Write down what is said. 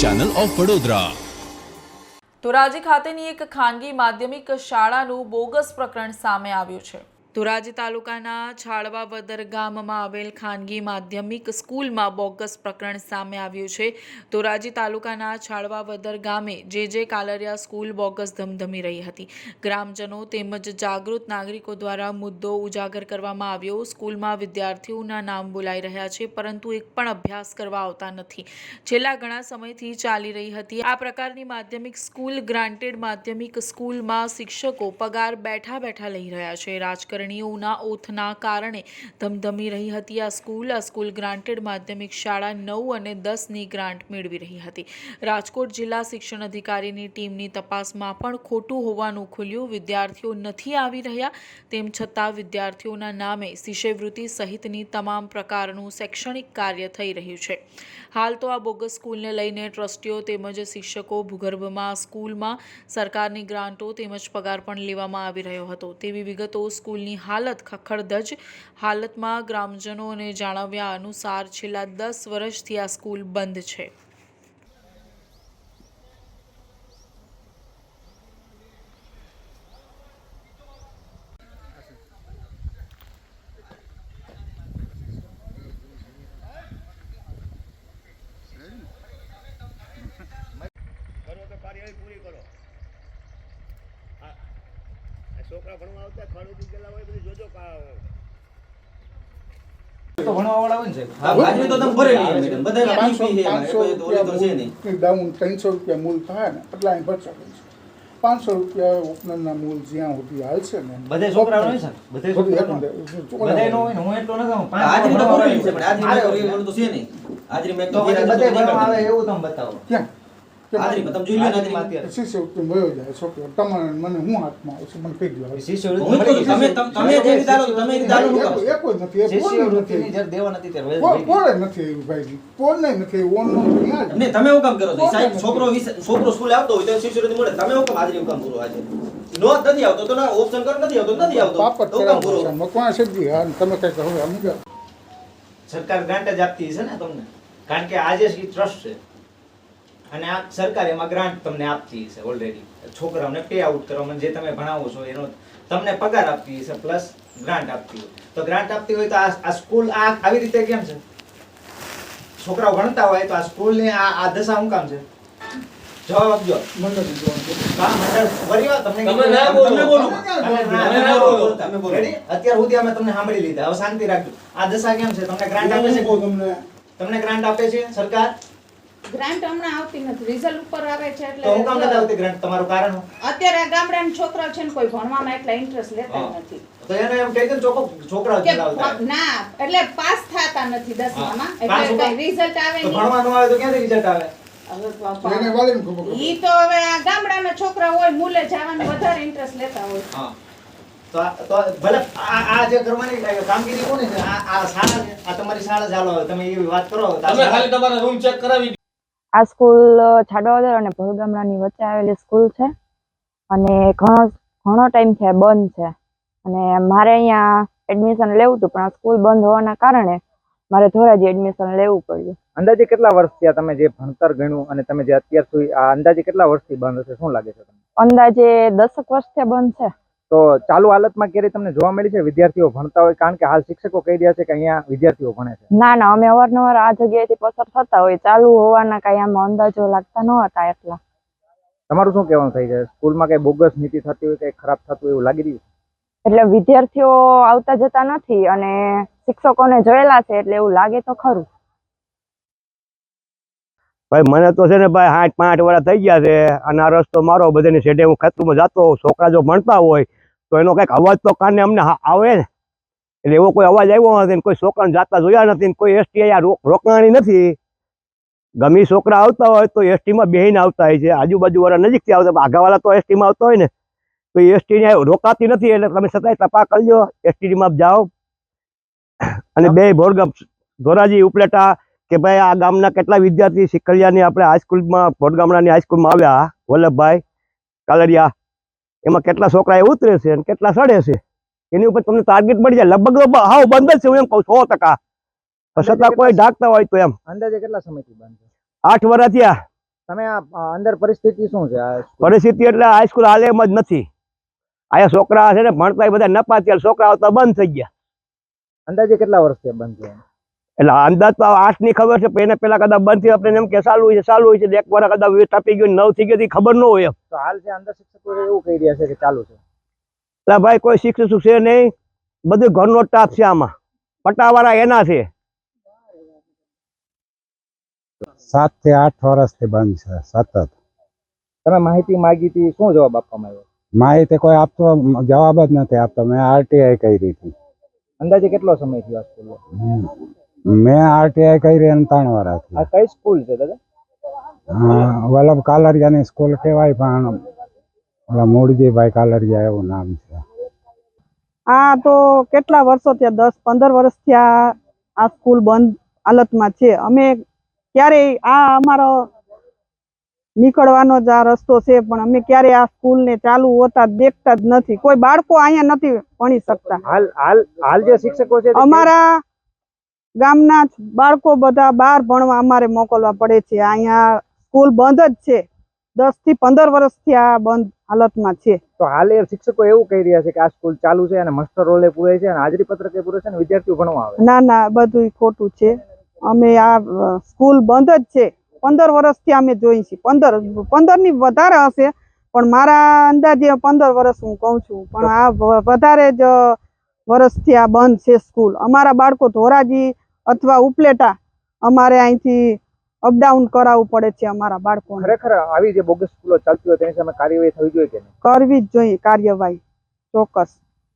Channel of Vadodara Dhoraji ખાતેની એક ખાનગી માધ્યમિક શાળાનું બોગસ પ્રકરણ સામે આવ્યું છે. ધોરાજી તાલુકાના છાળવાવદર ગામમાં આવેલ ખાનગી માધ્યમિક સ્કૂલમાં બોગસ પ્રકરણ સામે આવ્યું છે. ધોરાજી તાલુકાના છાળવાવદર ગામે જે જે કાલરિયા સ્કૂલ બોગસ ધમધમી રહી હતી. ગ્રામજનો તેમજ જાગૃત નાગરિકો દ્વારા મુદ્દો ઉજાગર કરવામાં આવ્યો. સ્કૂલમાં વિદ્યાર્થીઓના નામ બોલાઈ રહ્યા છે, પરંતુ એક પણ અભ્યાસ કરવા આવતા નથી. છેલ્લા ઘણા સમયથી ચાલી રહી હતી. આ પ્રકારની માધ્યમિક સ્કૂલ ગ્રાન્ટેડ માધ્યમિક સ્કૂલમાં શિક્ષકો પગાર બેઠા બેઠા લઈ રહ્યા છે. રાજકારણીઓના ઓથના કારણે ધમધમી રહી હતી. આ સ્કૂલ આ સ્કૂલ ગ્રાન્ટેડ માધ્યમિક શાળા નવ અને દસની ગ્રાન્ટ મેળવી રહી હતી. રાજકોટ જિલ્લા શિક્ષણ અધિકારીની ટીમની તપાસમાં પણ ખોટું હોવાનું ખુલ્યું. વિદ્યાર્થીઓ નથી આવી રહ્યા. તેમ છતાં વિદ્યાર્થીઓના નામે શિષ્યવૃત્તિ સહિતની તમામ પ્રકારનું શૈક્ષણિક કાર્ય થઈ રહ્યું છે. હાલ તો આ બોગસ સ્કૂલને લઈને ટ્રસ્ટીઓ તેમજ શિક્ષકો ભૂગર્ભમાં સ્કૂલમાં સરકારની ગ્રાન્ટો તેમજ પગાર પણ લેવામાં આવી રહ્યો હતો. તેવી વિગતો સ્કૂલની હાલત ખખડધજ હાલતમાં ગ્રામજનોને જણાવ્યા અનુસાર છેલ્લા દસ વર્ષથી આ સ્કૂલ બંધ છે કરો તો કાર્યવાહી પૂરી કરો આ આ છોકરા ભણવા આવતા ખાડું ગયેલા હોય બધું જોજો કા તો ભણવા વાળા હોય ને સાહેબ. હાજરી તો તમે ભરેલી મેડમ. બધાય પાંચસો. રૂપિયા ડાઉન ત્રણસો રૂપિયા મૂલ થાય ને એટલા અહીં ભરશે પાંચસો રૂપિયા ઓપનરના મૂલ જ્યાં સુધી હાલશે ને બધે છોકરાઓ હોય છે બધે નો હોય. હું એટલો નથી તો છે, પણ તો છે નહીં. મેં તો બધે આવે એવું તમે બતાવો. ક્યાં? તમે જોઈ. વયો જાય છોકરો તમારે મને હું હાથમાં આવશે મને કહી દો તમે- તમે- જે તમે એક જ નથી દેવા નથી ત્યારે નથી નથી તમે કામ કરો છો? સાહેબ છોકરો છોકરો સ્કૂલે આવતો હોય તો શિષ્યવૃત્તિ મળે. તમે એવું કામ હાજરી કામ કરો આજે? નો નથી આવતો તો ના ઓપ્શન કરો નથી આવતો નથી આવતો. પાપડ કામ કરો. કોણ સબ્જી હા તમે કઈ કહો અમુક સરકાર ગ્રાન્ટ જ આપતી છે ને તમને? કારણ કે આજે જ ટ્રસ્ટ છે. અને આ સરકાર એમાં ગ્રાન્ટ તમને આપતી હશે ઓલરેડી છોકરાઓને પે આઉટ કરવામાં જે તમે ભણાવો છો એનો તમને પગાર આપતી હશે પ્લસ ગ્રાન્ટ આપતી હોય. તો ગ્રાન્ટ આપતી હોય તો આ સ્કૂલ આ આવી રીતે કેમ છે? છોકરાઓ ભણતા હોય તો આ સ્કૂલની આ આ દશા શું કામ છે? જવાબ આપજો? અત્યાર સુધી અમે તમને સાંભળી લીધા. હવે શાંતિ રાખજો. આ દશા કેમ છે? તમને ગ્રાન્ટ આપે છે? તમને? તમને ગ્રાન્ટ આપે છે સરકાર? ગ્રાન્ટ હમણાં આવતી નથી. રિઝલ્ટ ઉપર આવે છે તો હું કામ નથી આવતી ગ્રાન્ટ તમારું કારણ અત્યારે ગામડાના છોકરા છે ને કોઈ ભણવામાં એટલા ઇન્ટરેસ્ટ લેતા નથી. તો એને એમ કહી દો ચોકો છોકરા જ આવતા ના એટલે પાસ થાતા નથી 10 માં એટલે કઈ રિઝલ્ટ આવે નહીં. ભણવા ન આવે તો ક્યાંથી રિઝલ્ટ આવે. ઈ તો હવે આ ગામડાના છોકરા હોય મૂલે જવાનું વધારે ઇન્ટરેસ્ટ લેતા હોય. હા. તો આ- તો ભલે આ આ જે કરવાની કામગીરી કોની છે? આ આ શાળા આ તમારી શાળા ચાલો તમે એવી વાત કરો તમે ખાલી તમારા રૂમ ચેક કરાવી આ સ્કૂલ છાડવાદર અને ભલગામડાની વચ્ચે આવેલી સ્કૂલ છે. અને ઘણો ઘણો ટાઈમ છે બંધ છે. અને મારે અહીંયા એડમિશન લેવું હતું પણ આ સ્કૂલ બંધ હોવાના કારણે મારે ધોરાજી એડમિશન લેવું પડ્યું. અંદાજે કેટલા વર્ષ થયા તમે જે ભણતર ગણ્યું અને તમે જે અત્યાર સુધી આ અંદાજે કેટલા વર્ષથી બંધ છે શું લાગે છે તમને? અંદાજે દસક વર્ષથી બંધ છે. તો ચાલુ હાલતમાં ક્યારે તમને જોવા મળી છે? વિદ્યાર્થીઓ ભણતા હોય કારણ કે હાલ શિક્ષકો કહી રહ્યા છે કે અહીંયા વિદ્યાર્થીઓ ભણે છે. ના ના અમે અવારનવાર આ જગ્યાએથી પસાર થતા હોય ચાલુ હોવાના કાંઈ આમ અંદાજો લાગતા ન હતા એટલા. તમારું શું કહેવાનું થઈ છે? સ્કૂલમાં કઈ બોગસ નીતિ થતી હોય કઈ ખરાબ થતું એવું લાગી રહ્યું એટલે વિદ્યાર્થીઓ આવતા જતા નથી અને શિક્ષકોને જોયેલા છે એટલે એવું લાગે તો ખરું. ભાઈ મને તો છે ને ભાઈ આઠ પાંચ વર્ષ થઈ ગયા છે અને આ રસ્તો મારો બધાની શેઠે હું ખેતરમાં જતો હોઉં છોકરા જો ભણતા હોય તો એનો કંઈક અવાજ તો કાને અમને આવે ને. એટલે એવો કોઈ અવાજ આવ્યો નથી કોઈ છોકરાને જાતા જોયા નથી કોઈ એસટી અહીંયા રોકાણી નથી. ગમી છોકરા આવતા હોય તો એસટીમાં બેહીને આવતા હોય છે. આજુબાજુ વાળા નજીકથી આવતા આગાવાળા તો એસટીમાં આવતા હોય ને. તો એસટી રોકાતી નથી એટલે તમે છતાંય તપા કરજો. એસટીમાં જાઓ. અને બે ભોરગામ ધોરાજી, ઉપલેટા કે ભાઈ આ ગામના કેટલા વિદ્યાર્થી સિકલિયાની આપણે હાઈસ્કૂલમાં, ભોરગામડાની હાઈસ્કૂલમાં આવ્યા. વલ્લભભાઈ, કાલરિયા એમાં કેટલા છોકરા એ ઉતરે છે અને કેટલા સડે છે એની ઉપર તમને ટાર્ગેટ મળી જાય. લગભગ હાવ બંધ જ છે હું એમ કહું સો ટકા. છતાં કોઈ ઢાંકતા હોય તો એમ. અંદાજે કેટલા સમયથી બંધ આઠ વર્ષ થયા. તમે અંદર પરિસ્થિતિ શું છે? પરિસ્થિતિ એટલે હાઈસ્કૂલ હાલે એમ જ નથી. અહીંયા છોકરા છે ને ભણતા બધા નપા ત્યાં છોકરા આવતા બંધ થઈ ગયા. અંદાજે કેટલા વર્ષથી થયા બંધ છે? એટલે અંદાજ તો આઠની ખબર છે એને પેલા કદાચ બંધ થયું આપણે એમ કે ચાલુ હોય છે ચાલુ હોય છે એક વાર કદાચ વીસ આપી ગયો નવ થઈ ગયો ખબર ન હોય એમ. તો હાલ છે અંદર શિક્ષકો એવું કહી રહ્યા છે કે ચાલુ છે. એટલે ભાઈ કોઈ શિક્ષક છે નહીં બધું ઘરનો ટાપ છે આમાં. પટાવાળા એના છે. સાતથી આઠ વર્ષથી બંધ છે સતત. તમે માહિતી માગી હતી શું જવાબ આપવામાં આવ્યો? માહિતી કોઈ આપતો જવાબ જ નથી આપતો મેં આરટીઆઈ કરી હતી. અંદાજે કેટલો સમય થયો આ. મેં આરટીઆઈ કરી અને ત્રણ વર્ષથી આ કઈ સ્કૂલ છે દાદા? વલ્લભ કાલરિયાની સ્કૂલ કહેવાય પણ ઓલા મૂળજીભાઈ કાલરિયા એવું નામ છે. આ તો કેટલા વર્ષો થયા? દસ પંદર વર્ષ થયા આ સ્કૂલ બંધ હાલતમાં છે. અમે ક્યારેય આ અમારો નીકળવાનો જ આ રસ્તો છે પણ અમે ક્યારેય આ સ્કૂલને ચાલુ હોતા દેખતા જ નથી. કોઈ બાળકો અહીંયા નથી ભણી શકતા. હાલ હાલ હાલ જે શિક્ષકો છે અમારા ગામના બાળકો બધા બહાર ભણવા અમારે મોકલવા પડે છે. અહીંયા સ્કૂલ બંધ જ છે. દસથી પંદર વર્ષથી આ બંધ હાલતમાં છે. તો હાલ એ શિક્ષકો એવું કહી રહ્યા છે કે આ સ્કૂલ ચાલુ છે અને માસ્ટર રોલે પૂરે છે અને હાજરી પત્રકે પૂરે છે અને વિદ્યાર્થીઓ ભણવા આવે ના ના બધું ખોટું છે. અમે આ સ્કૂલ બંધ જ છે. પંદર વર્ષથી અમે જોઈ છીએ. પંદર પંદરની વધારે હશે પણ મારા અંદાજે પંદર વર્ષ હું કહું છું. પણ આ વધારે જ વર્ષથી આ બંધ છે સ્કૂલ. અમારા બાળકો ધોરાજી અથવા ઉપલેટા અમારે અહીંથી અપડાઉન કરાવવું પડે છે અમારા બાળકો ખરેખર આવી જે બોગસ સ્કૂલો ચાલતી હોય તેની સામે કાર્યવાહી થવી જોઈએ કે કરવી જ જોઈએ કાર્યવાહી ચોક્કસ.